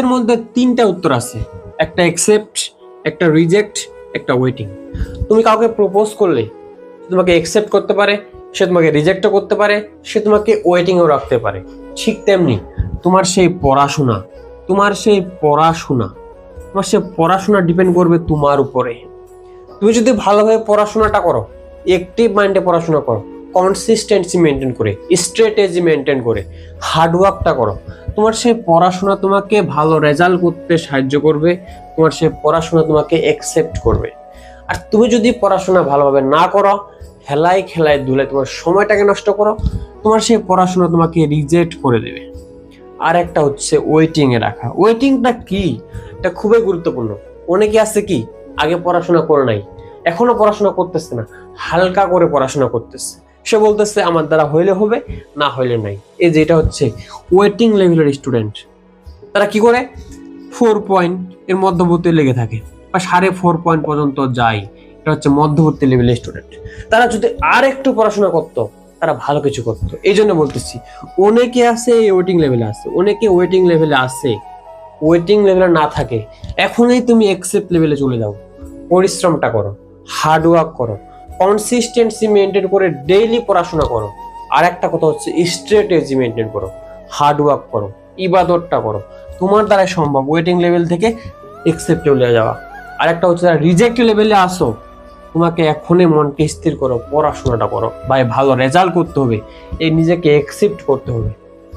এর মধ্যে তিনটা উত্তর আছে। একটা অ্যাকসেপ্ট একটা রিজেক্ট একটা ওয়েটিং তুমি কাউকে প্রপোজ করলে তোমাকে অ্যাকসেপ্ট করতে পারে, সে তোমাকে রিজেক্টও করতে পারে, সে তোমাকে ওয়েটিংও রাখতে পারে। ঠিক তেমনি তোমার সেই পড়াশোনা, তোমার সেই পড়াশোনা, তোমার সেই পড়াশোনা ডিপেন্ড করবে তোমার উপরে। তুমি যদি ভালোভাবে পড়াশোনাটা করো একটিভ মাইন্ডে পড়াশোনা করো কনসিস্টেন্সি মেনটেন করে স্ট্র্যাটেজি মেনটেন করে হার্ডওয়ার্কটা করো তোমার সে পড়াশোনা তোমাকে ভালো রেজাল্ট করতে সাহায্য করবে, তোমার সে পড়াশোনা তোমাকে অ্যাকসেপ্ট করবে। আর তুমি যদি পড়াশোনা ভালোভাবে না করো খেলায় খেলায় দুলে তোমার সময়টাকে নষ্ট করো, তোমার সেই পড়াশোনা তোমাকে রিজেক্ট করে দেবে। আর একটা হচ্ছে ওয়েটিং এ রাখা। ওয়েটিংটা কি? এটা খুবই গুরুত্বপূর্ণ। অনেকে আছে কি, আগে পড়াশোনা করে নাই, এখনও পড়াশোনা করতেছে না, হালকা করে পড়াশোনা করতেছে। সে বলতেছে, আমার দ্বারা হইলে হবে, না হইলে নাই। এই যে এটা হচ্ছে ওয়েটিং লেভেলের স্টুডেন্ট তারা কি করে? ফোর পয়েন্ট এর মধ্যবর্তী লেগে থাকে বা সাড়ে ফোর পয়েন্ট পর্যন্ত যায়। এটা হচ্ছে মধ্যবর্তী লেভেলের স্টুডেন্ট তারা যদি আর একটু পড়াশোনা করতো, তারা ভালো কিছু করতো। এই জন্য বলতেছি, অনেকে আছে ওয়েটিং লেভেলে আছে, অনেকে ওয়েটিং লেভেলে আছে। ওয়েটিং লেভেলে না থাকে। এখনই তুমি এক্সেপ্ট লেভেলে চলে যাও। পরিশ্রমটা করো হার্ড ওয়ার্ক করো। কনসিস্টেন্সি মেনটেন করে ডেইলি পড়াশোনা করো। আর একটা কথা হচ্ছে স্ট্র্যাটেজি মেনটেন করো হার্ড ওয়ার্ক করো, ইবাদতটা করো। তোমার দ্বারাই সম্ভব ওয়েটিং লেভেল থেকে এক্সেপ্ট চলে যাওয়া। আর একটা হচ্ছে রিজেক্ট লেভেলে আসো, তোমাকে এখনই মনকে স্থির করো, পড়াশোনাটা করো ভাই ভালো রেজাল্ট করতে হবে, এই নিজেকে অ্যাকসেপ্ট করতে হবে,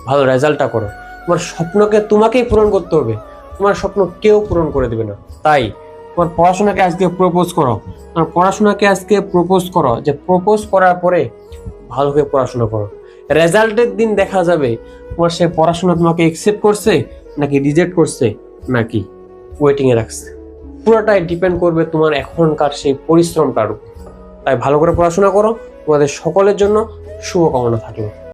ভালো রেজাল্টটা করো। তোমার স্বপ্নকে তোমাকেই পূরণ করতে হবে, তোমার স্বপ্ন কেউ পূরণ করে দেবে না। তাই তোমার পড়াশোনাকে আজকে প্রপোজ করো। তোমার পড়াশোনাকে আজকে প্রপোজ করো যে প্রপোজ করার পরে ভালো করে পড়াশোনা করো। রেজাল্টের দিন দেখা যাবে তোমার সে পড়াশোনা তোমাকে একসেপ্ট করছে নাকি রিজেক্ট করছে নাকি ওয়েটিংয়ে রাখছে। পুরোটাই ডিপেন্ড করবে তোমার এখনকার সেই পরিশ্রমটার উপর। তাই ভালো করে পড়াশোনা করো। তোমাদের সকলের জন্য শুভকামনা থাকল।